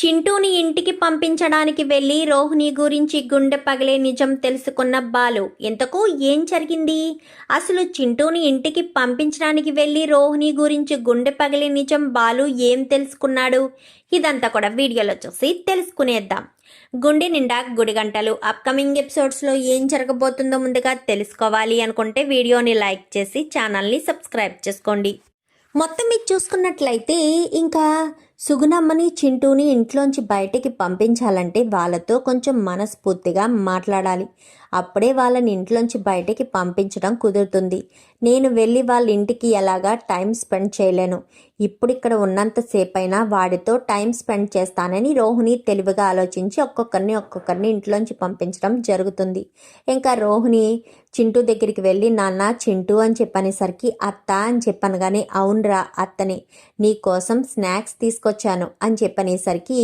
చింటూని ఇంటికి పంపించడానికి వెళ్ళి రోహిణి గురించి గుండె పగిలే నిజం తెలుసుకున్న బాలు ఇంతకు ఏం జరిగింది? అసలు చింటూని ఇంటికి పంపించడానికి వెళ్ళి రోహిణి గురించి గుండె పగిలే నిజం బాలు ఏం తెలుసుకున్నాడు? ఇదంతా కూడా వీడియోలో చూసి తెలుసుకునేద్దాం. గుండె నిండా గుడి గంటలు అప్కమింగ్ ఎపిసోడ్స్లో ఏం జరగబోతుందో ముందుగా తెలుసుకోవాలి అనుకుంటే వీడియోని లైక్ చేసి ఛానల్ని సబ్స్క్రైబ్ చేసుకోండి. మొత్తం మీరు చూసుకున్నట్లయితే ఇంకా సుగుణమ్మని చింటూని ఇంట్లోంచి బయటికి పంపించాలంటే వాళ్ళతో కొంచెం మనస్ఫూర్తిగా మాట్లాడాలి. అప్పుడే వాళ్ళని ఇంట్లోంచి బయటికి పంపించడం కుదురుతుంది. నేను వెళ్ళి వాళ్ళ ఇంటికి ఎలాగా టైం స్పెండ్ చేయలేను. ఇప్పుడు ఇక్కడ ఉన్నంతసేపైనా వాడితో టైం స్పెండ్ చేస్తానని రోహిణి తెలివిగా ఆలోచించి ఒక్కొక్కరిని ఒక్కొక్కరిని ఇంట్లోంచి పంపించడం జరుగుతుంది. ఇంకా రోహిణి చింటూ దగ్గరికి వెళ్ళి నాన్న చింటూ అని చెప్పనేసరికి అత్త అని చెప్పనగానే అవునరా అత్తని నీ కోసం స్నాక్స్ తీసుకొచ్చాను అని చెప్పనేసరికి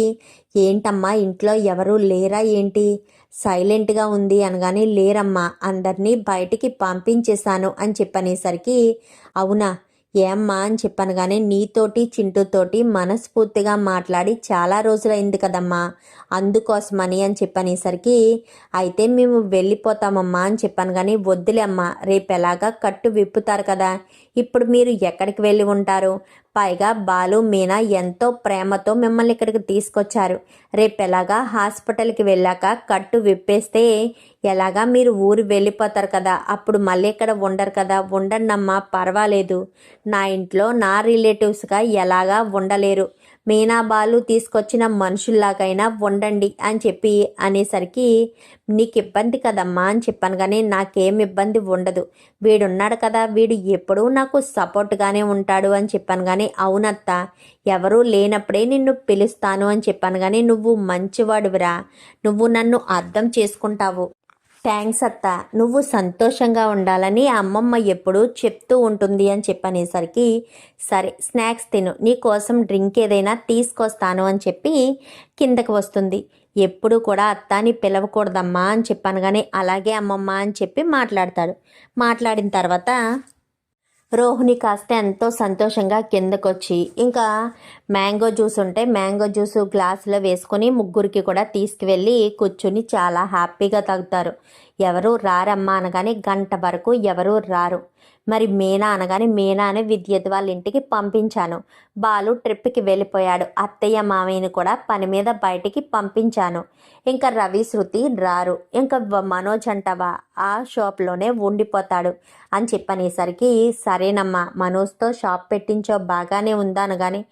ఏంటమ్మా ఇంట్లో ఎవరూ లేరా ఏంటి? సైలెంట్గా ఉంది అనగానే లేరమ్మా అందరినీ బయటికి పంపించేశాను అని చెప్పనేసరికి అవునా? ఏమ్మా? అని చెప్పాను కానీ నీతోటి చింటూతోటి మనస్ఫూర్తిగా మాట్లాడి చాలా రోజులైంది కదమ్మా అందుకోసమని అని చెప్పనేసరికి అయితే మేము వెళ్ళిపోతామమ్మా అని చెప్పాను కానీ వద్దులే అమ్మా రేపు ఎలాగా కట్టు విప్పుతారు కదా ఇప్పుడు మీరు ఎక్కడికి వెళ్ళి ఉంటారు? పైగా బాలు మీనా ఎంతో ప్రేమతో మిమ్మల్ని ఇక్కడికి తీసుకొచ్చారు. రేపు ఎలాగా హాస్పిటల్కి వెళ్ళాక కట్టు విప్పేస్తే ఎలాగా మీరు ఊరు వెళ్ళిపోతారు కదా? అప్పుడు మళ్ళీ ఇక్కడ ఉండరు కదా? ఉండండమ్మా పర్వాలేదు. నా ఇంట్లో నా రిలేటివ్స్గా ఎలాగా ఉండలేరు. మీనాబాలు తీసుకొచ్చిన మనుషుల్లాగైనా ఉండండి అని చెప్పి అనేసరికి నీకు ఇబ్బంది కదమ్మా అని చెప్పాను. కానీ నాకేం ఇబ్బంది ఉండదు. వీడున్నాడు కదా వీడు ఎప్పుడూ నాకు సపోర్ట్గానే ఉంటాడు అని చెప్పాను. కానీ అవునత్త ఎవరూ లేనప్పుడే నిన్ను పిలుస్తాను అని చెప్పాను. కానీ నువ్వు మంచివాడువిరా నువ్వు నన్ను అర్థం చేసుకుంటావు. థ్యాంక్స్ అత్త. నువ్వు సంతోషంగా ఉండాలని అమ్మమ్మ ఎప్పుడూ చెప్తూ ఉంటుంది అని చెప్పనేసరికి సరే స్నాక్స్ తిను. నీ కోసం డ్రింక్ ఏదైనా తీసుకొస్తాను అని చెప్పి కిందకి వస్తుంది. ఎప్పుడు కూడా అత్తాని పిలవకూడదమ్మా అని చెప్పాను కానీ అలాగే అమ్మమ్మ అని చెప్పి మాట్లాడతాడు. మాట్లాడిన తర్వాత రోహిణి కాస్త ఎంతో సంతోషంగా కిందకొచ్చి ఇంకా మ్యాంగో జ్యూస్ ఉంటే మ్యాంగో జ్యూస్ గ్లాసులో వేసుకొని ముగ్గురికి కూడా తీసుకువెళ్ళి కూర్చుని చాలా హ్యాపీగా తాగుతారు. ఎవరు రారమ్మా అనగానే గంట వరకు ఎవరు రారు. మరి మీనా అనగానే మీనా అనే విద్యుత్ వాళ్ళ ఇంటికి పంపించాను. బాలు ట్రిప్కి వెళ్ళిపోయాడు. అత్తయ్య మామయ్యని కూడా పని మీద బయటికి పంపించాను. ఇంకా రవి శృతి రారు. ఇంకా మనోజ్ అంటవా? ఆ షాప్లోనే ఉండిపోతాడు అని చెప్పనేసరికి సరేనమ్మా మనోజ్తో షాప్ పెట్టించో బాగానే ఉందా అనగానే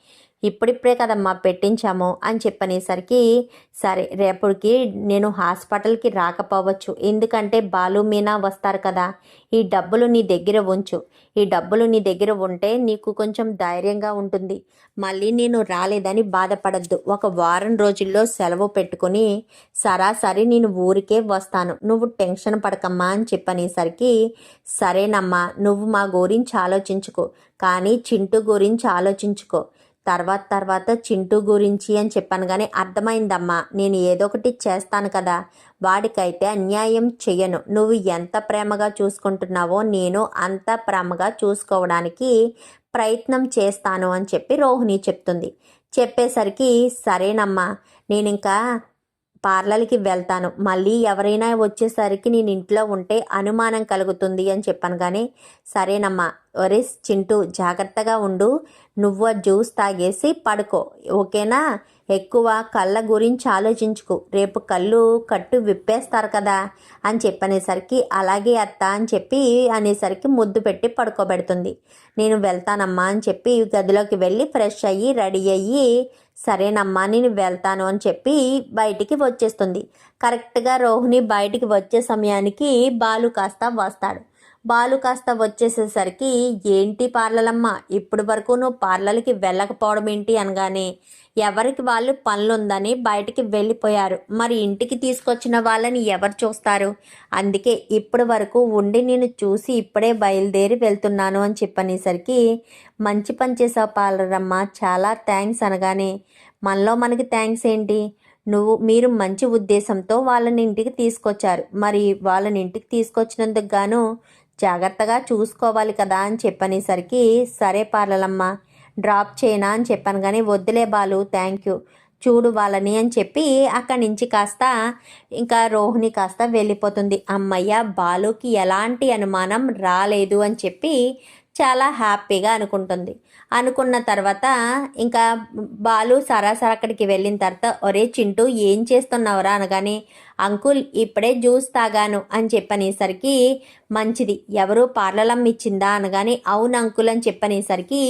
ఇప్పుడిప్పుడే కదమ్మా పెట్టించాము అని చెప్పనేసరికి సరే రేపటికి నేను హాస్పిటల్కి రాకపోవచ్చు. ఎందుకంటే బాలు మీనా వస్తారు కదా. ఈ డబ్బులు నీ దగ్గర ఉంచు. ఈ డబ్బులు నీ దగ్గర ఉంటే నీకు కొంచెం ధైర్యంగా ఉంటుంది. మళ్ళీ నేను రాలేదని బాధపడద్దు. ఒక వారం రోజుల్లో సెలవు పెట్టుకుని సరాసరి నేను ఊరికే వస్తాను. నువ్వు టెన్షన్ పడకమ్మా అని చెప్పనేసరికి సరేనమ్మా నువ్వు మా గురించి ఆలోచించుకో. కానీ చింటూ గురించి ఆలోచించుకో. తర్వాత తర్వాత చింటూ గురించి అని చెప్పాను కానీ అర్థమైందమ్మా నేను ఏదో ఒకటి చేస్తాను కదా. వాడికైతే అన్యాయం చెయ్యను. నువ్వు ఎంత ప్రేమగా చూసుకుంటున్నావో నేను అంత ప్రేమగా చూసుకోవడానికి ప్రయత్నం చేస్తాను అని చెప్పి రోహిణి చెప్తుంది. చెప్పేసరికి సరేనమ్మా నేను ఇంకా పార్లర్కి వెళ్తాను. మళ్ళీ ఎవరైనా వచ్చేసరికి నేను ఇంట్లో ఉంటే అనుమానం కలుగుతుంది అని చెప్పాను కానీ సరేనమ్మా. ఒరే చింటూ జాగ్రత్తగా ఉండు. నువ్వు జ్యూస్ తాగేసి పడుకో. ఓకేనా? ఎక్కువ కళ్ళ గురించి ఆలోచించుకు. రేపు కళ్ళు కట్టు విప్పేస్తారు కదా అని చెప్పనేసరికి అలాగే అత్త అని చెప్పి అనేసరికి ముద్దు పెట్టి పడుకోబెడుతుంది. నేను వెళ్తానమ్మా అని చెప్పి గదిలోకి వెళ్ళి ఫ్రెష్ అయ్యి రెడీ అయ్యి సరేనమ్మా నేను వెళ్తాను అని చెప్పి బయటికి వచ్చేస్తుంది. కరెక్ట్గా రోహిణి బయటికి వచ్చే సమయానికి బాలు కాస్త వస్తాడు. బాలు కాస్త వచ్చేసేసరికి ఏంటి పార్లలమ్మ? ఇప్పటి వరకు నువ్వు పార్లర్కి వెళ్ళకపోవడం ఏంటి అనగానే ఎవరికి వాళ్ళు పనులుందని బయటికి వెళ్ళిపోయారు. మరి ఇంటికి తీసుకొచ్చిన వాళ్ళని ఎవరు చూస్తారు? అందుకే ఇప్పటి వరకు ఉండి నేను చూసి ఇప్పుడే బయలుదేరి వెళ్తున్నాను అని చెప్పనేసరికి మంచి పని చేసావు పార్లరమ్మ చాలా థ్యాంక్స్ అనగానే మనలో మనకి థ్యాంక్స్ ఏంటి? నువ్వు మీరు మంచి ఉద్దేశంతో వాళ్ళని ఇంటికి తీసుకొచ్చారు. మరి వాళ్ళని ఇంటికి తీసుకొచ్చినందుకు గాను జాగ్రత్తగా చూసుకోవాలి కదా అని చెప్పనేసరికి సరే పార్లలమ్మ డ్రాప్ చేయనా అని చెప్పాను కానీ వద్దులే బాలు థ్యాంక్ యూ చూడు వాళ్ళని అని చెప్పి అక్కడి నుంచి కాస్త ఇంకా రోహిణి కాస్త వెళ్ళిపోతుంది. అమ్మయ్య బాలుకి ఎలాంటి అనుమానం రాలేదు అని చెప్పి చాలా హ్యాపీగా అనుకుంటుంది. అనుకున్న తర్వాత ఇంకా బాలు సరాసరి అక్కడికి వెళ్ళిన తర్వాత ఒరే చింటూ ఏం చేస్తున్నావురా? అనగానే అంకుల్ ఇప్పుడే జ్యూస్ తాగాను అని చెప్పనేసరికి మంచిది ఎవరు పార్లలమ్మ ఇచ్చిందా? అనగానే అవును అంకుల్ అని చెప్పనేసరికి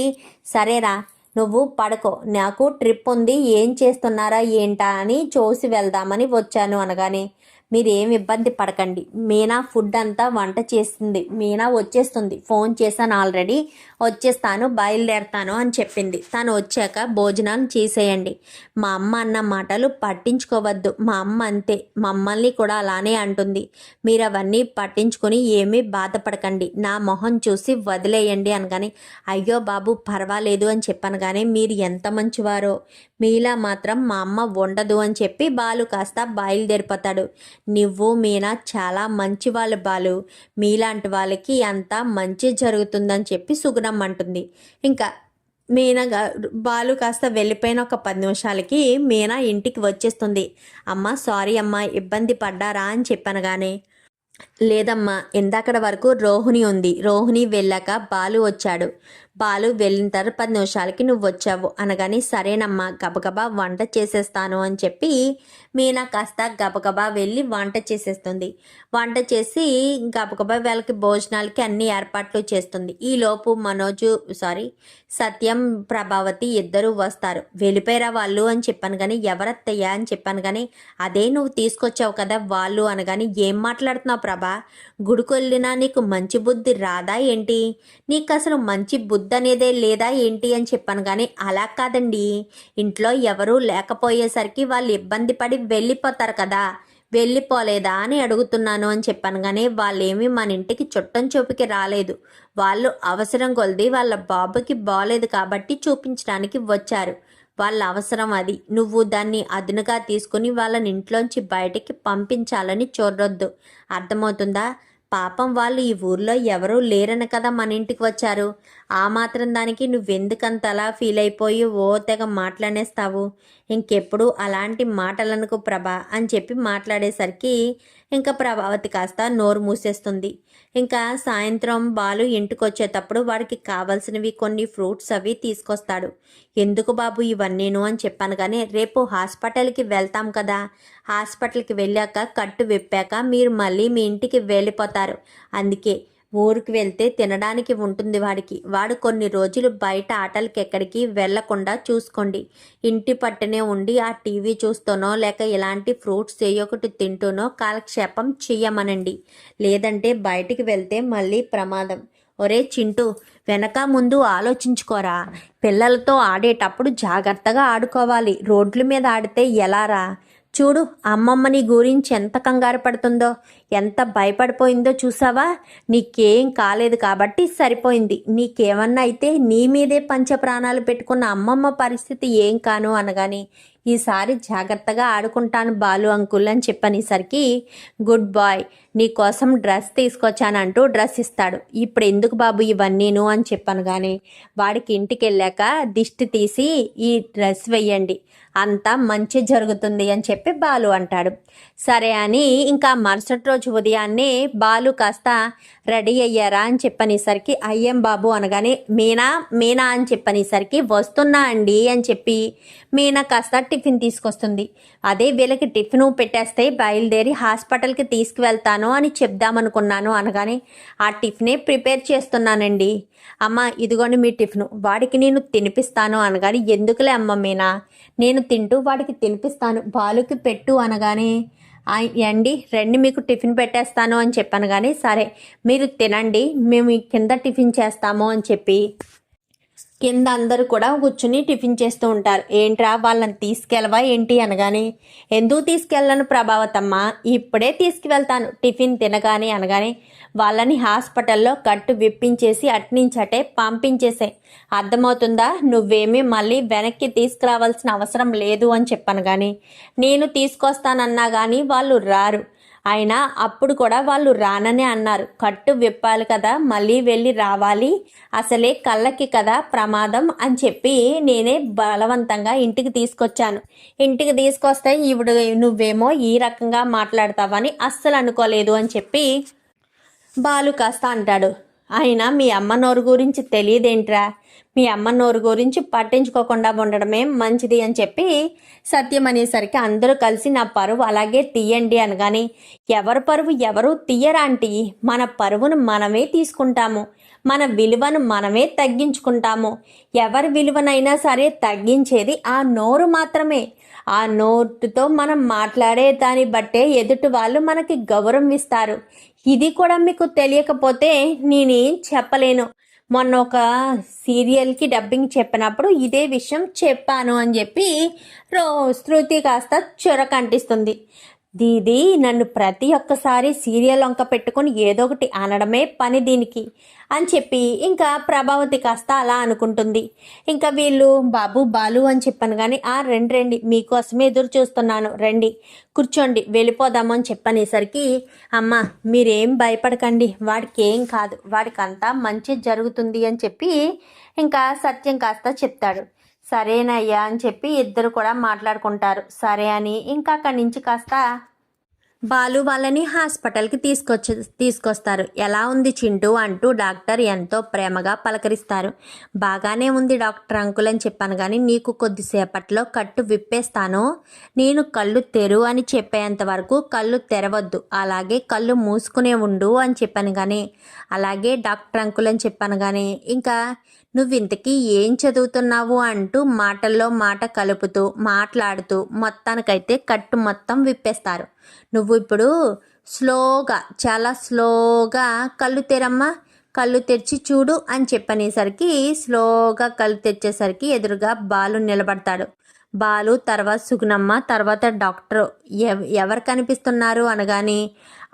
సరేరా నువ్వు పడుకో నాకు ట్రిప్ ఉంది ఏం చేస్తున్నారా ఏంటా అని చూసి వెళ్దామని వచ్చాను అనగానే మీరు ఏం ఇబ్బంది పడకండి. మీనా ఫుడ్ అంతా వంట చేస్తుంది. మీనా వచ్చేస్తుంది. ఫోన్ చేశాను ఆల్రెడీ. వచ్చేస్తాను బయలుదేరతాను అని చెప్పింది. తను వచ్చాక భోజనాలు చేసేయండి. మా అమ్మ అన్న మాటలు పట్టించుకోవద్దు. మా అమ్మ అంతే. మమ్మల్ని కూడా అలానే అంటుంది. మీరు అవన్నీ పట్టించుకొని ఏమీ బాధపడకండి. నా మొహం చూసి వదిలేయండి అనగానే అయ్యో బాబు పర్వాలేదు అని చెప్పాను కానీ మీరు ఎంత మంచివారో మీలా మాత్రం మా అమ్మ ఉండదు అని చెప్పి బాలు కాస్త బయలుదేరిపోతాడు. నువ్వు మీనా చాలా మంచి వాళ్ళు బాలు. మీలాంటి వాళ్ళకి అంతా మంచి జరుగుతుందని చెప్పి సుగుణం అంటుంది. ఇంకా మీనా బాలు కాస్త వెళ్ళిపోయిన ఒక పది నిమిషాలకి మీనా ఇంటికి వచ్చేస్తుంది. అమ్మ సారీ అమ్మ ఇబ్బంది పడ్డారా? అని చెప్పాను కానీ లేదమ్మా ఇందాకడ వరకు రోహిణి ఉంది. రోహిణి వెళ్ళాక బాలు వచ్చాడు. బాలు వెళ్ళిన తర్వాత పది నిమిషాలకి నువ్వు వచ్చావు అనగానే సరేనమ్మా గబగబా వంట చేసేస్తాను అని చెప్పి మీనా కాస్త గబగబా వెళ్ళి వంట చేసేస్తుంది. వంట చేసి గబగబా వాళ్ళకి భోజనాలకి అన్ని ఏర్పాట్లు చేస్తుంది. ఈలోపు మనోజు సారీ సత్యం ప్రభావతి ఇద్దరు వస్తారు. వెళ్ళిపోయారా వాళ్ళు అని చెప్పాను కానీ ఎవరత్తయ్యా అని చెప్పాను కానీ అదే నువ్వు తీసుకొచ్చావు కదా వాళ్ళు అనగాని ఏం మాట్లాడుతున్నావు ప్రభా? గుడికొళ్ళినా నీకు మంచి బుద్ధి రాదా ఏంటి? నీకు అసలు మంచి బుద్ధి వద్దనేదే లేదా ఏంటి అని చెప్పాను కానీ అలా కాదండి. ఇంట్లో ఎవరూ లేకపోయేసరికి వాళ్ళు ఇబ్బంది పడి వెళ్ళిపోతారు కదా. వెళ్ళిపోలేదా అని అడుగుతున్నాను అని చెప్పాను కానీ వాళ్ళేమీ మన ఇంటికి చుట్టం చూపుకి రాలేదు. వాళ్ళు అవసరం కొలది వాళ్ళ బాబుకి బాలేదు కాబట్టి చూపించడానికి వచ్చారు. వాళ్ళ అవసరం అది. నువ్వు దాన్ని అదునుగా తీసుకుని వాళ్ళని ఇంట్లోంచి బయటికి పంపించాలని చూడొద్దు. అర్థమవుతుందా? పాపం వాళ్ళు ఈ ఊర్లో ఎవరూ లేరని కదా మన ఇంటికి వచ్చారు. ఆ మాత్రం దానికి నువ్వెందుకంత అలా ఫీల్ అయిపోయి ఓ తెగ మాట్లాడేస్తావు? ఇంకెప్పుడు అలాంటి మాటలనుకో ప్రభా అని చెప్పి మాట్లాడేసరికి ఇంకా ప్రభావతి కాస్త నోరు మూసేస్తుంది. ఇంకా సాయంత్రం బాలు ఇంటికి వచ్చేటప్పుడు వాడికి కావాల్సినవి కొన్ని ఫ్రూట్స్ అవి తీసుకొస్తాడు. ఎందుకు బాబు ఇవన్నీను అని చెప్పాను కానీ రేపు హాస్పిటల్కి వెళ్తాం కదా. హాస్పిటల్కి వెళ్ళాక కట్టు విప్పాక మీరు మళ్ళీ మీ ఇంటికి వెళ్ళిపోతారు. అందుకే ఊరికి వెళ్తే తినడానికి ఉంటుంది వాడికి. వాడు కొన్ని రోజులు బయట ఆటలకి ఎక్కడికి వెళ్ళకుండా చూసుకోండి. ఇంటి పట్టునే ఉండి ఆ టీవీ చూస్తూనో లేక ఇలాంటి ఫ్రూట్స్ ఏ ఒకటి తింటూనో కాలక్షేపం చెయ్యమనండి. లేదంటే బయటికి వెళ్తే మళ్ళీ ప్రమాదం. ఒరే చింటూ వెనక ముందు ఆలోచించుకోరా. పిల్లలతో ఆడేటప్పుడు జాగ్రత్తగా ఆడుకోవాలి. రోడ్ల మీద ఆడితే ఎలారా చూడు అమ్మమ్మ నీ గురించి ఎంత కంగారు పడుతుందో ఎంత భయపడిపోయిందో చూసావా? నీకేం కాలేదు కాబట్టి సరిపోయింది. నీకేమన్నా అయితే నీ మీదే పంచ ప్రాణాలు పెట్టుకున్న అమ్మమ్మ పరిస్థితి ఏం కాను అనగాని ఈసారి జాగ్రత్తగా ఆడుకుంటాను బాలు అంకుల్ అని చెప్పనేసరికి గుడ్ బాయ్. నీకోసం డ్రెస్ తీసుకొచ్చానంటూ డ్రెస్ ఇస్తాడు. ఇప్పుడు ఎందుకు బాబు ఇవన్నీను అని చెప్పాను కానీ వాడికి ఇంటికి వెళ్ళాక దిష్టి తీసి ఈ డ్రెస్ వెయ్యండి. అంతా మంచి జరుగుతుంది అని చెప్పి బాలు అంటాడు. సరే అని ఇంకా మరుసటి రోజు ఉదయాన్నే బాలు కాస్త రెడీ అయ్యారా అని చెప్పనేసరికి అయ్యం బాబు అనగానే మీనా మీనా అని చెప్పనేసరికి వస్తున్నా అండి అని చెప్పి మీనా కాస్త టిఫిన్ తీసుకొస్తుంది. అదే వీళ్ళకి టిఫిన్ పెట్టేస్తే బయలుదేరి హాస్పిటల్కి తీసుకువెళ్తాను అని చెప్దామనుకున్నాను అనగానే ఆ టిఫినే ప్రిపేర్ చేస్తున్నానండి. అమ్మ ఇదిగోండి మీ టిఫిన్. వాడికి నేను తినిపిస్తాను అనగానే ఎందుకులే అమ్మ మీనా? నేను తింటూ వాడికి తినిపిస్తాను. బాలుకి పెట్టు అనగానే అండి రండి మీకు టిఫిన్ పెట్టేస్తాను అని చెప్పాను కానీ సరే మీరు తినండి. మేము కింద టిఫిన్ చేస్తాము అని చెప్పి కింద అందరూ కూడా కూర్చుని టిఫిన్ చేస్తూ ఉంటారు. ఏంట్రా వాళ్ళని తీసుకెళ్ళవా ఏంటి అనగానే ఎందుకు తీసుకెళ్ళను ప్రభావతమ్మ? ఇప్పుడే తీసుకువెళ్తాను. టిఫిన్ తినగానే అనగానే వాళ్ళని హాస్పిటల్లో కట్టు విప్పించేసి అట్నించటే పంపించేసే. అర్థమవుతుందా? నువ్వేమీ మళ్ళీ వెనక్కి తీసుకురావాల్సిన అవసరం లేదు అని చెప్పాను కానీ నేను తీసుకొస్తానన్నా కానీ వాళ్ళు రారు. అయినా అప్పుడు కూడా వాళ్ళు రాననే అన్నారు. కట్టు విప్పాలి కదా మళ్ళీ వెళ్ళి రావాలి. అసలే కళ్ళకి కదా ప్రమాదం అని చెప్పి నేనే బలవంతంగా ఇంటికి తీసుకొచ్చాను. ఇంటికి తీసుకొస్తే ఇప్పుడు నువ్వేమో ఈ రకంగా మాట్లాడతావని అస్సలు అనుకోలేదు అని చెప్పి బాలు కాస్త అంటాడు. అయినా మీ అమ్మ నోరు గురించి తెలియదేంట్రా? మీ అమ్మ నోరు గురించి పట్టించుకోకుండా ఉండడమే మంచిది అని చెప్పి సత్యం అనేసరికి అందరూ కలిసి నా పరువు అలాగే తీయండి అనగాని ఎవరి పరువు ఎవరు తీయరాంటి మన పరువును మనమే తీసుకుంటాము. మన విలువను మనమే తగ్గించుకుంటాము. ఎవరి విలువనైనా సరే తగ్గించేది ఆ నోరు మాత్రమే. ఆ నోటుతో మనం మాట్లాడే దాన్ని బట్టే ఎదుటి వాళ్ళు మనకి గౌరవం ఇస్తారు. ఇది కూడా మీకు తెలియకపోతే నేనేం చెప్పలేను. మొన్న ఒక సీరియల్కి డబ్బింగ్ చెప్పినప్పుడు ఇదే విషయం చెప్పాను అని చెప్పి రో శృతి కాస్త చొరకంటిస్తుంది. దీది నన్ను ప్రతి ఒక్కసారి సీరియల్ వంక పెట్టుకొని ఏదో ఒకటి అనడమే పని దీనికి అని చెప్పి ఇంకా ప్రభావతి కాస్త అలా అనుకుంటుంది. ఇంకా వీళ్ళు బాబు బాలు అని చెప్పాను కానీ ఆ రండి రండి మీకోసమే ఎదురు చూస్తున్నాను రండి కూర్చోండి వెళ్ళిపోదాము అని చెప్పనేసరికి అమ్మ మీరేం భయపడకండి వాడికి ఏం కాదు వాడికి అంతా మంచి జరుగుతుంది అని చెప్పి ఇంకా సత్యం కాస్త చెప్తాడు. సరేనయ్యా అని చెప్పి ఇద్దరు కూడా మాట్లాడుకుంటారు. సరే అని ఇంకా అక్కడి నుంచి కాస్త బాలు వాళ్ళని హాస్పిటల్కి తీసుకొచ్చి తీసుకొస్తారు. ఎలా ఉంది చింటూ అంటూ డాక్టర్ ఎంతో ప్రేమగా పలకరిస్తారు. బాగానే ఉంది డాక్టర్ అంకుల్ అని చెప్పాను కానీ నీకు కొద్దిసేపట్లో కట్టు విప్పేస్తాను. నేను కళ్ళు తెరు అని చెప్పేంత వరకు కళ్ళు తెరవద్దు. అలాగే కళ్ళు మూసుకునే ఉండు అని చెప్పాను కానీ అలాగే డాక్టర్ అంకుల్ అని చెప్పాను కానీ ఇంకా నువ్వింతకీ ఏం చదువుతున్నావు అంటూ మాటల్లో మాట కలుపుతూ మాట్లాడుతూ మొత్తానికైతే కట్టు మొత్తం విప్పేస్తారు. నువ్వు ఇప్పుడు స్లోగా చాలా స్లోగా కళ్ళు తెరమ్మా కళ్ళు తెరిచి చూడు అని చెప్పనేసరికి స్లోగా కళ్ళు తెచ్చేసరికి ఎదురుగా బాలు నిలబడతాడు. బాలు తర్వాత సుగుణమ్మ తర్వాత డాక్టర్ ఎవరు కనిపిస్తున్నారు అనగానే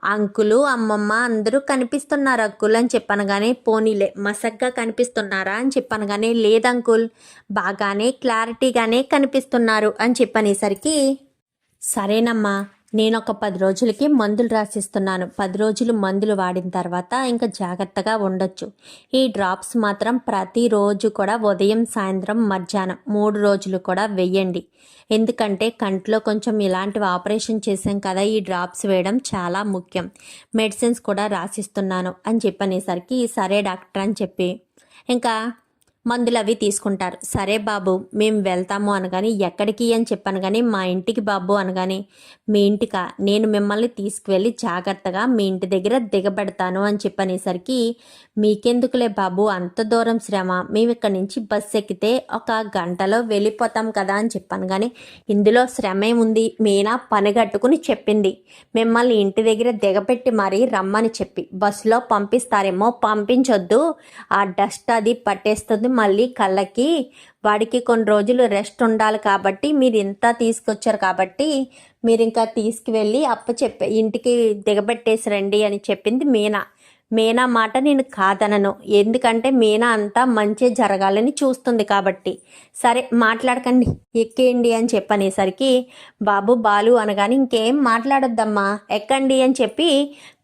అంకులు అమ్మమ్మ అందరూ కనిపిస్తున్నారు అంకుల్ అని చెప్పాను కానీ పోనీలే మసగ్గా కనిపిస్తున్నారా? అని చెప్పాను కానీ లేదు అంకుల్ బాగానే క్లారిటీగానే కనిపిస్తున్నారు అని చెప్పనేసరికి సరేనమ్మా నేను ఒక పది రోజులకి మందులు రాసిస్తున్నాను. పది రోజులు మందులు వాడిన తర్వాత ఇంకా జాగ్రత్తగా ఉండొచ్చు. ఈ డ్రాప్స్ మాత్రం ప్రతిరోజు కూడా ఉదయం సాయంత్రం మధ్యాహ్నం మూడు రోజులు కూడా వెయ్యండి ఎందుకంటే కంట్లో కొంచెం ఇలాంటివి ఆపరేషన్ చేసాం కదా ఈ డ్రాప్స్ వేయడం చాలా ముఖ్యం. మెడిసిన్స్ కూడా రాసిస్తున్నాను అని చెప్పనేసరికి సరే డాక్టర్ అని చెప్పి. ఇంకా మందులు అవి తీసుకుంటారు. సరే బాబు మేము వెళ్తాము అనగాని ఎక్కడికి అని చెప్పాను కానీ మా ఇంటికి బాబు అనగాని మీ ఇంటికా? నేను మిమ్మల్ని తీసుకువెళ్ళి జాగ్రత్తగా మీ ఇంటి దగ్గర దిగబెడతాను అని చెప్పనేసరికి మీకెందుకులే బాబు అంత దూరం శ్రమ మేము ఇక్కడి నుంచి బస్సు ఎక్కితే ఒక గంటలో వెళ్ళిపోతాం కదా అని చెప్పాను కానీ ఇందులో శ్రమ ఏముంది మీనా పనిగట్టుకుని చెప్పింది. మిమ్మల్ని ఇంటి దగ్గర దిగబెట్టి మరీ రమ్మని చెప్పి బస్సులో పంపిస్తారేమో పంపించొద్దు. ఆ డస్ట్ అది పట్టేస్తుంది మళ్ళీ కళ్ళకి వాడికి కొన్ని రోజులు రెస్ట్ ఉండాలి కాబట్టి మీరు ఇంత తీసుకొచ్చారు కాబట్టి మీరు ఇంకా తీసుకువెళ్ళి అప్ప చెప్పే ఇంటికి దిగబెట్టేసి రండి అని చెప్పింది మీనా. మీనా మాట నేను కాదనను. ఎందుకంటే మీనా అంతా మంచి జరగాలని చూస్తుంది కాబట్టి. సరే మాట్లాడకండి. ఎక్కేయండి అని చెప్పనేసరికి బాబు బాలు అనగానే ఇంకేం మాట్లాడొద్దమ్మా. ఎక్కండి అని చెప్పి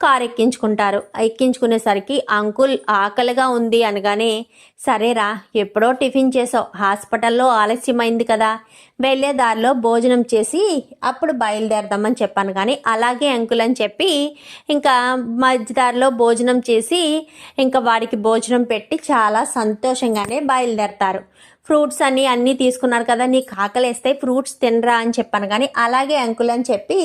కారు ఎక్కించుకుంటారు. ఎక్కించుకునేసరికి అంకుల్ ఆకలిగా ఉంది అనగానే సరేరా ఎప్పుడో టిఫిన్ చేసావు. హాస్పిటల్లో ఆలస్యమైంది కదా. వెళ్ళే దారిలో భోజనం చేసి అప్పుడు బయలుదేరదామని చెప్పాను. కానీ అలాగే అంకుల్ అని చెప్పి ఇంకా మధ్య దారిలో భోజనం చేసి ఇంకా వాడికి భోజనం పెట్టి చాలా సంతోషంగానే బయలుదేరతారు. ఫ్రూట్స్ అన్నీ అన్నీ తీసుకున్నారు కదా నీకు ఆకలేస్తే ఫ్రూట్స్ తినరా అని చెప్పాను. కానీ అలాగే అంకుల్ అని చెప్పి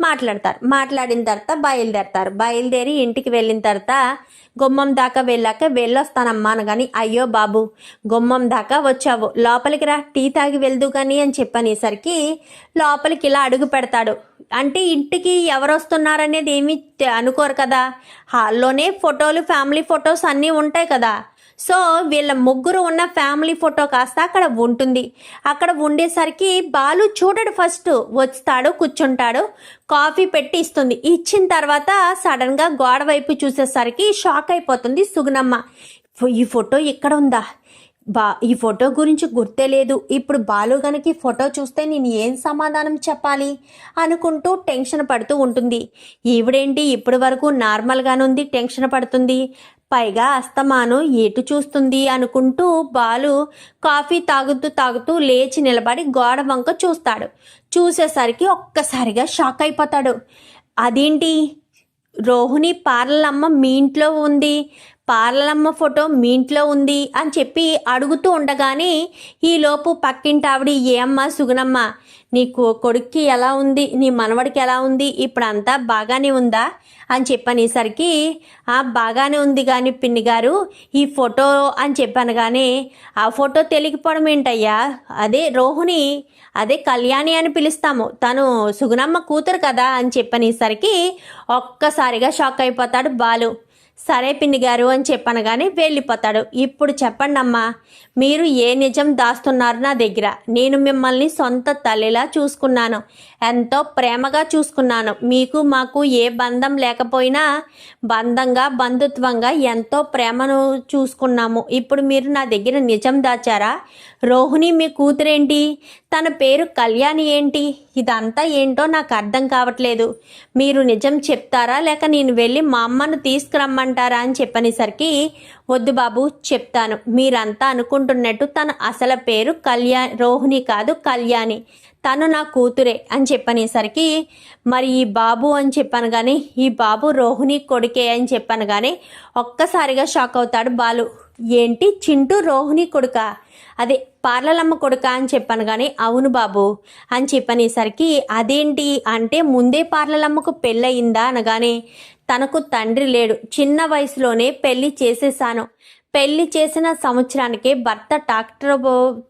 మాట్లాడతారు. మాట్లాడిన తర్వాత బయలుదేరతారు. బయలుదేరి ఇంటికి వెళ్ళిన తర్వాత గుమ్మం దాకా వెళ్ళాక వెళ్ళొస్తానమ్మా కానీ అయ్యో బాబు గుమ్మం దాకా వచ్చావు. లోపలికి రా టీ తాగి వెళ్దు కానీ అని చెప్పనేసరికి లోపలికి ఇలా అడుగు పెడతాడు. అంటే ఇంటికి ఎవరు వస్తున్నారనేది ఏమీ అనుకోరు కదా. హాల్లోనే ఫోటోలు ఫ్యామిలీ ఫొటోస్ అన్నీ ఉంటాయి కదా. సో వీళ్ళ ముగ్గురు ఉన్న ఫ్యామిలీ ఫోటో కాస్త అక్కడ ఉంటుంది. అక్కడ ఉండేసరికి బాలు చూడడు ఫస్ట్. వస్తాడు కూర్చుంటాడు కాఫీ పెట్టి ఇస్తుంది. ఇచ్చిన తర్వాత సడన్గా గోడ వైపు చూసేసరికి షాక్ అయిపోతుంది సుగుణమ్మ. ఈ ఫోటో ఇక్కడ ఉందా? బా ఈ ఫోటో గురించి గుర్తే లేదు. ఇప్పుడు బాలు గనకి ఫోటో చూస్తే నేను ఏం సమాధానం చెప్పాలి? అనుకుంటూ టెన్షన్ పడుతూ ఉంటుంది. ఈవిడేంటి? ఇప్పటి వరకు నార్మల్గానే ఉంది టెన్షన్ పడుతుంది. పైగా అస్తమాను ఎటు చూస్తుంది అనుకుంటూ బాలు కాఫీ తాగుతూ తాగుతూ లేచి నిలబడి గోడ వంక చూస్తాడు. చూసేసరికి ఒక్కసారిగా షాక్ అయిపోతాడు. అదేంటి? రోహిణి పార్లమ్మ మీ ఇంట్లో ఉంది. పార్లమ్మ ఫోటో మీ ఇంట్లో ఉంది అని చెప్పి అడుగుతూ ఉండగానే ఈలోపు పక్కింటి ఆవిడ ఏ అమ్మ సుగుణమ్మ? నీ కొడుక్కి ఎలా ఉంది? నీ మనవడికి ఎలా ఉంది? ఇప్పుడు అంతా బాగానే ఉందా? అని చెప్పనేసరికి ఆ బాగానే ఉంది కానీ పిన్ని గారు ఈ ఫోటో అని చెప్పాను కానీ ఆ ఫోటో తెలియకపోవడం ఏంటయ్యా? అదే రోహిణి అదే కళ్యాణి అని పిలుస్తాము. తను సుగుణమ్మ కూతురు కదా అని చెప్పనేసరికి ఒక్కసారిగా షాక్ అయిపోతాడు బాలు. సరే పిన్ని గారు అని చెప్పనగానే వెళ్ళిపోతాడు. ఇప్పుడు చెప్పండమ్మా మీరు ఏ నిజం దాస్తున్నారు నా దగ్గర? నేను మిమ్మల్ని సొంత తల్లిలా చూసుకున్నాను. ఎంతో ప్రేమగా చూసుకున్నాను. మీకు మాకు ఏ బంధం లేకపోయినా బంధంగా బంధుత్వంగా ఎంతో ప్రేమను చూసుకున్నాము. ఇప్పుడు మీరు నా దగ్గర నిజం దాచారా? రోహిణి మీ కూతురేంటి? తన పేరు కళ్యాణి ఏంటి? ఇదంతా ఏంటో నాకు అర్థం కావట్లేదు. మీరు నిజం చెప్తారా? లేక నేను వెళ్ళి మా అమ్మను తీసుకురమ్మంటారా అని చెప్పనేసరికి వద్దు బాబు చెప్తాను. మీరంతా అనుకుంటున్నట్టు తన అసలు పేరు కళ్యాణ్ రోహిణి కాదు కళ్యాణి. తను నా కూతురే అని చెప్పనేసరికి మరి ఈ బాబు అని చెప్పాను కానీ ఈ బాబు రోహిణి కొడుకే అని చెప్పాను కానీ ఒక్కసారిగా షాక్ అవుతాడు బాలు. ఏంటి? చింటూ రోహిణి కొడుకా? అదే పార్లలమ్మ కొడుక అని చెప్పాను కానీ అవును బాబు అని చెప్పనేసరికి అదేంటి అంటే ముందే పార్లలమ్మకు పెళ్ళయిందా అనగానే తనకు తండ్రి లేడు. చిన్న వయసులోనే పెళ్ళి చేసేసాను. పెళ్ళి చేసిన సంవత్సరానికి భర్త ట్రాక్టర్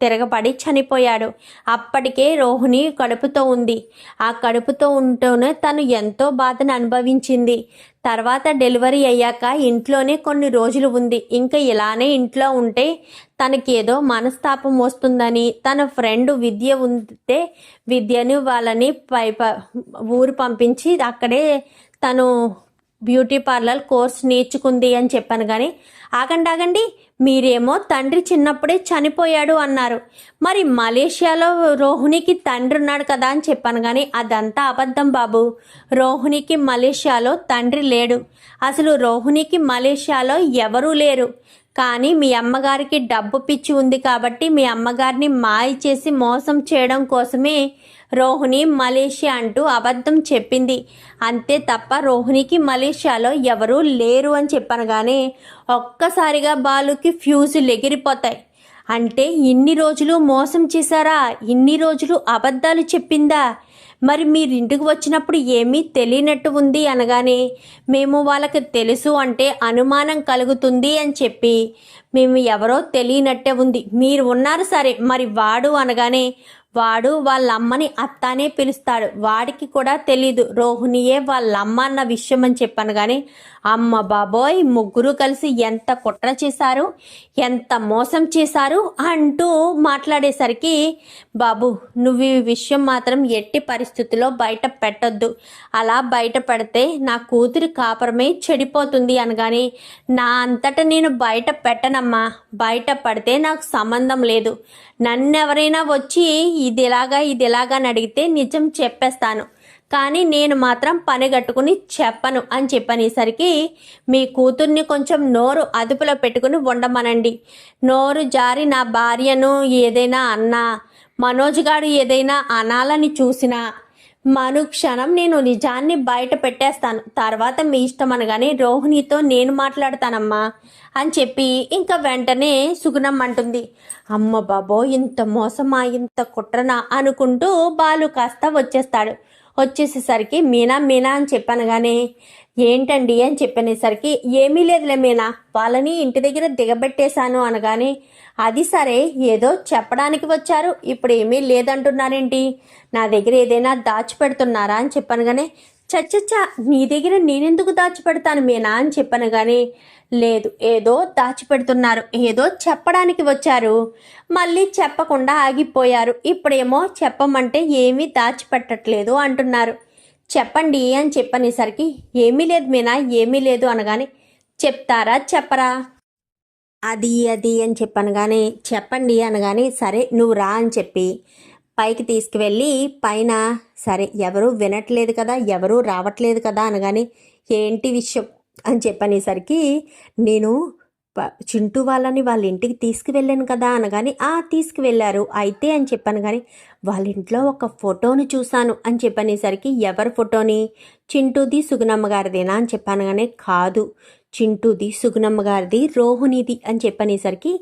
తిరగబడి చనిపోయాడు. అప్పటికే రోహిణి కడుపుతో ఉంది. ఆ కడుపుతో ఉంటూనే తను ఎంతో బాధను అనుభవించింది. తర్వాత డెలివరీ అయ్యాక ఇంట్లోనే కొన్ని రోజులు ఉంది. ఇంకా ఇలానే ఇంట్లో ఉంటే తనకి ఏదో మనస్తాపం వస్తుందని తన ఫ్రెండ్ విద్య ఉంటే విద్యను వాళ్ళని పై ప- ఊరు పంపించి అక్కడే తను బ్యూటీ పార్లర్ కోర్స్ నేర్చుకుంది అని చెప్పాను. కానీ ఆగండి ఆగండి మీరేమో తండ్రి చిన్నప్పుడే చనిపోయాడు అన్నారు. మరి మలేషియాలో రోహిణికి తండ్రి ఉన్నాడు కదా అని చెప్పాను కానీ అదంతా అబద్ధం బాబు. రోహిణికి మలేషియాలో తండ్రి లేడు. అసలు రోహిణికి మలేషియాలో ఎవరూ లేరు. కానీ మీ అమ్మగారికి డబ్బు పిచ్చి ఉంది కాబట్టి మీ అమ్మగారిని మాయ చేసి మోసం చేయడం కోసమే రోహిణి మలేషియా అంటూ అబద్ధం చెప్పింది. అంతే తప్ప రోహిణికి మలేషియాలో ఎవరూ లేరు అని చెప్పాను కానీ ఒక్కసారిగా బాలుకి ఫ్యూజులు ఎగిరిపోతాయి. అంటే ఇన్ని రోజులు మోసం చేశారా? ఇన్ని రోజులు అబద్ధాలు చెప్పిందా? మరి మీరు ఇంటికి వచ్చినప్పుడు ఏమీ తెలియనట్టు ఉంది అనగానే మేము వాళ్ళకి తెలుసు అంటే అనుమానం కలుగుతుంది అని చెప్పి మేము ఎవరో తెలియనట్టే ఉంది. మీరు ఉన్నారు సరే మరి వాడు అనగానే వాడు వాళ్ళ అమ్మని అత్తానే పిలుస్తాడు. వాడికి కూడా తెలీదు. రోహిణియే వాళ్ళమ్మ అన్న విషయం అని చెప్పాను కానీ అమ్మ బాబోయ్ ముగ్గురు కలిసి ఎంత కుట్ర చేశారు ఎంత మోసం చేశారు అంటూ మాట్లాడేసరికి బాబు నువ్వు ఈ విషయం మాత్రం ఎట్టి పరిస్థితుల్లో బయట పెట్టొద్దు. అలా బయట పెడితే నా కూతురి కాపురమే చెడిపోతుంది అనగాని నా అంతటా నేను బయట పెట్టనమ్మా. బయట పడితే నాకు సంబంధం లేదు. నన్నెవరైనా వచ్చి ఇది ఎలాగా ఇది ఎలాగా అని అడిగితే నిజం చెప్పేస్తాను. కానీ నేను మాత్రం పని కట్టుకుని చెప్పను అని చెప్పనేసరికి మీ కూతుర్ని కొంచెం నోరు అదుపులో పెట్టుకుని ఉండమనండి. నోరు జారి నా భార్యను ఏదైనా అన్నా మనోజ్ గారు ఏదైనా అనాలని చూసినా మనుక్షణం నేను నిజాన్ని బయట పెట్టేస్తాను. తర్వాత మీ ఇష్టం అనగానే రోహిణితో నేను మాట్లాడతానమ్మా అని చెప్పి ఇంకా వెంటనే సుగుణం అంటుంది. అమ్మ బాబో ఇంత మోసమా ఇంత కుట్రనా అనుకుంటూ బాలు కాస్త వచ్చేస్తాడు. వచ్చేసేసరికి మీనా మీనా అని చెప్పాను కానీ ఏంటండి అని చెప్పనేసరికి ఏమీ లేదులే మీనా వాళ్ళని ఇంటి దగ్గర దిగబెట్టేశాను అనగానే అది సరే ఏదో చెప్పడానికి వచ్చారు ఇప్పుడు ఏమీ లేదంటున్నారేంటి? నా దగ్గర ఏదైనా దాచిపెడుతున్నారా? అని చెప్పాను కానీ చచ్చచ్చా నీ దగ్గర నేనెందుకు దాచిపెడతాను మీనా? అని చెప్పాను కానీ లేదు ఏదో దాచిపెడుతున్నారు ఏదో చెప్పడానికి వచ్చారు. మళ్ళీ చెప్పకుండా ఆగిపోయారు. ఇప్పుడేమో చెప్పమంటే ఏమీ దాచిపెట్టట్లేదు అంటున్నారు. చెప్పండి అని చెప్పనేసరికి ఏమీ లేదు మీనా ఏమీ లేదు అనగానే చెప్తారా చెప్పరా? అది అది అని చెప్పాను కానీ చెప్పండి అనగానే సరే నువ్వు రా అని చెప్పి పైకి తీసుకువెళ్ళి పైన సరే ఎవరు వినట్లేదు కదా ఎవరూ రావట్లేదు కదా అనగానే ఏంటి విషయం? అని చెప్పనేసరికి నేను చింటూ వాళ్ళని వాళ్ళ ఇంటికి తీసుకువెళ్ళాను కదా అనగానే ఆ తీసుకువెళ్ళారు. అయితే అని చెప్పాను కానీ వాళ్ళ ఇంట్లో ఒక ఫోటోని చూశాను అని చెప్పనేసరికి ఎవరి ఫోటోని? చింటూది సుగుణమ్మ గారిదేనా? అని చెప్పాను కానీ కాదు. చింటూది సుగుణమ్మ గారిది రోహిణిది అని చెప్పనేసరికి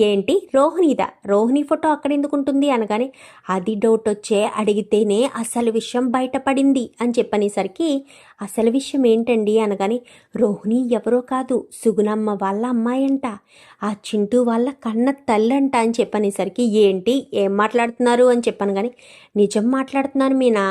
ఏంటి రోహిణిదా? రోహిణి ఫోటో అక్కడ ఎందుకు ఉంటుంది అనగానే అది డౌట్ వచ్చే అడిగితేనే అసలు విషయం బయటపడింది అని చెప్పనేసరికి అసలు విషయం ఏంటండి అనగానే రోహిణి ఎవరో కాదు సుగుణమ్మ వాళ్ళ అమ్మాయి అంట ఆ చింటూ వాళ్ళ కన్న తల్లంట అని చెప్పనేసరికి ఏంటి ఏం మాట్లాడుతున్నారు అని చెప్పాను కానీ నిజం మాట్లాడుతున్నాను మీనా?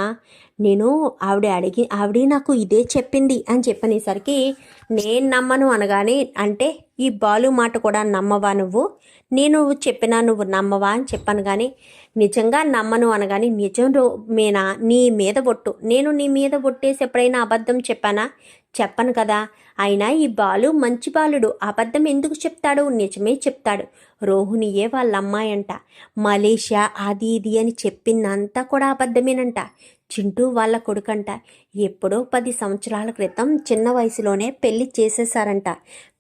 నేను ఆవిడ అడిగి ఆవిడ నాకు ఇదే చెప్పింది అని చెప్పనేసరికి నేను నమ్మను అనగానే అంటే ఈ బాలు మాట కూడా నమ్మవా నువ్వు? నేను చెప్పినా నువ్వు నమ్మవా అని చెప్పాను కానీ నిజంగా నమ్మను అనగానే నిజం మేనా మీనా నీ మీద ఒట్టు. నేను నీ మీద ఒట్టేసి ఎప్పుడైనా అబద్ధం చెప్పానా? చెప్పను కదా. అయినా ఈ బాలు మంచి బాలుడు. అబద్ధం ఎందుకు చెప్తాడు? నిజమే చెప్తాడు. రోహిణియే వాళ్ళ అమ్మాయి అంట మలేషియా అది ఇది అని చెప్పిందంతా కూడా అబద్ధమేనంట. చింటూ వాళ్ళ కొడుకంట. ఎప్పుడో పది సంవత్సరాల క్రితం చిన్న వయసులోనే పెళ్ళి చేసేశారంట.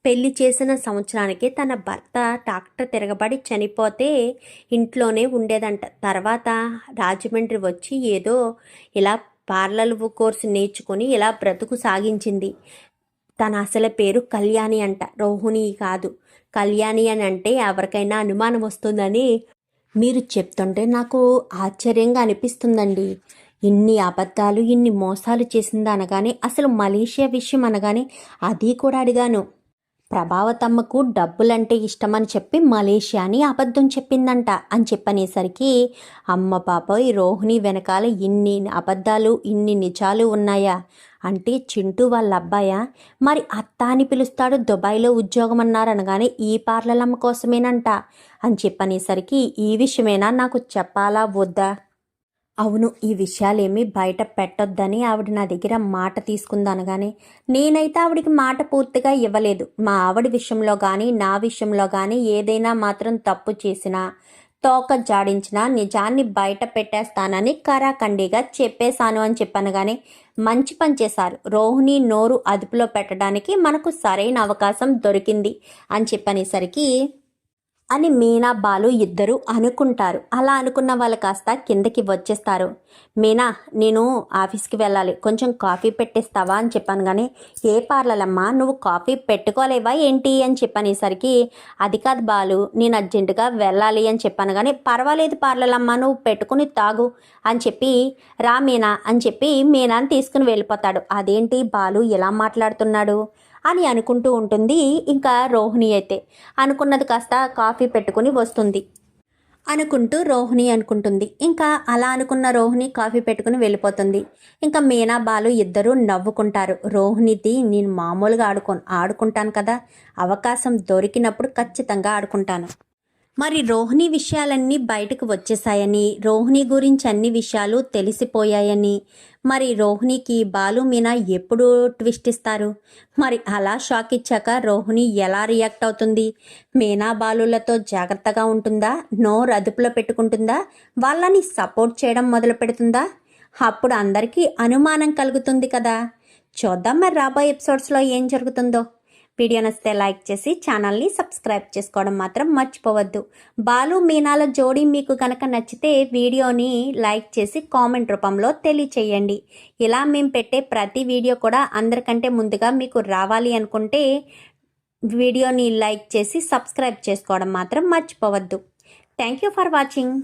పెళ్ళి చేసిన సంవత్సరానికి తన భర్త ట్రాక్టర్ తిరగబడి చనిపోతే ఇంట్లోనే ఉండేదంట. తర్వాత రాజమండ్రి వచ్చి ఏదో ఇలా పార్లర్ కోర్సు నేర్చుకొని ఇలా బ్రతుకు సాగించింది. తన అసలు పేరు కళ్యాణి అంట. రోహిణి కాదు. కళ్యాణి అని అంటే ఎవరికైనా అనుమానం వస్తుందని మీరు చెప్తుంటే నాకు ఆశ్చర్యంగా అనిపిస్తుందండి. ఇన్ని అబద్ధాలు ఇన్ని మోసాలు చేసింది అనగానే అసలు మలేషియా విషయం అనగానే అది కూడా అడిగాను. ప్రభావతమ్మకు డబ్బులంటే ఇష్టమని చెప్పి మలేషియాని అబద్ధం చెప్పిందంట అని చెప్పనేసరికి అమ్మ బాబోయ్ రోహిణి వెనకాల ఇన్ని అబద్ధాలు ఇన్ని నిజాలు ఉన్నాయా? అంటే చింటూ వాళ్ళ అబ్బాయా? మరి అత్త అని పిలుస్తాడు దుబాయ్లో ఉద్యోగం అన్నారనగానే ఈ పార్లలమ్మ కోసమేనంట అని చెప్పనేసరికి ఈ విషయమైనా నాకు చెప్పాలా వద్దా? అవును ఈ విషయాలేమీ బయట పెట్టొద్దని ఆవిడ నా దగ్గర మాట తీసుకుందనగానే నేనైతే ఆవిడికి మాట పూర్తిగా ఇవ్వలేదు. మా ఆవిడ విషయంలో కానీ నా విషయంలో కానీ ఏదైనా మాత్రం తప్పు చేసినా తోక జాడించినా నిజాన్ని బయట పెట్టేస్తానని కరాఖండిగా చెప్పేశాను అని చెప్పనగానే మంచి పని చేశారు. రోహిణి నోరు అదుపులో పెట్టడానికి మనకు సరైన అవకాశం దొరికింది అని చెప్పనేసరికి అని మీనా బాలు ఇద్దరు అనుకుంటారు. అలా అనుకున్న వాళ్ళు కాస్త కిందకి వచ్చేస్తారు. మీనా నేను ఆఫీస్కి వెళ్ళాలి. కొంచెం కాఫీ పెట్టేస్తావా అని చెప్పాను కానీ ఏ పార్లలమ్మా నువ్వు కాఫీ పెట్టుకోలేవా ఏంటి అని చెప్పనేసరికి అది కాదు బాలు నేను అర్జెంటుగా వెళ్ళాలి అని చెప్పాను కానీ పర్వాలేదు పార్లలమ్మా నువ్వు పెట్టుకుని తాగు అని చెప్పి రా మీనా అని చెప్పి మీనాని తీసుకుని వెళ్ళిపోతాడు. అదేంటి బాలు ఎలా మాట్లాడుతున్నాడు? అని అనుకుంటూ ఉంటుంది. ఇంకా రోహిణి అయితే అనుకున్నది కాస్త కాఫీ పెట్టుకుని వస్తుంది. అనుకుంటూ రోహిణి అనుకుంటుంది. ఇంకా అలా అనుకున్న రోహిణి కాఫీ పెట్టుకుని వెళ్ళిపోతుంది. ఇంకా మీనా బాలు ఇద్దరూ నవ్వుకుంటారు. రోహిణిది నేను మామూలుగా ఆడుకో ఆడుకుంటాను కదా. అవకాశం దొరికినప్పుడు ఖచ్చితంగా ఆడుకుంటాను. మరి రోహిణి విషయాలన్నీ బయటకు వచ్చేసాయని రోహిణి గురించి అన్ని విషయాలు తెలిసిపోయాయని మరి రోహిణికి బాలు మీనా ఎప్పుడు ట్విస్ట్ ఇస్తారు? మరి అలా షాక్ ఇచ్చాక రోహిణి ఎలా రియాక్ట్ అవుతుంది? మీనా బాలులతో జాగ్రత్తగా ఉంటుందా? నో రదుపులో పెట్టుకుంటుందా? వాళ్ళని సపోర్ట్ చేయడం మొదలు పెడుతుందా? అప్పుడు అందరికీ అనుమానం కలుగుతుంది కదా. చూద్దాం మరి రాబోయే ఎపిసోడ్స్లో ఏం జరుగుతుందో. వీడియో నచ్చితే లైక్ చేసి ఛానల్ని సబ్స్క్రైబ్ చేసుకోవడం మాత్రం మర్చిపోవద్దు. బాలు మీనాల జోడీ మీకు కనుక నచ్చితే వీడియోని లైక్ చేసి కామెంట్ రూపంలో తెలియచేయండి. ఇలా మేము పెట్టే ప్రతి వీడియో కూడా అందరికంటే ముందుగా మీకు రావాలి అనుకుంటే వీడియోని లైక్ చేసి సబ్స్క్రైబ్ చేసుకోవడం మాత్రం మర్చిపోవద్దు. Thank you for watching.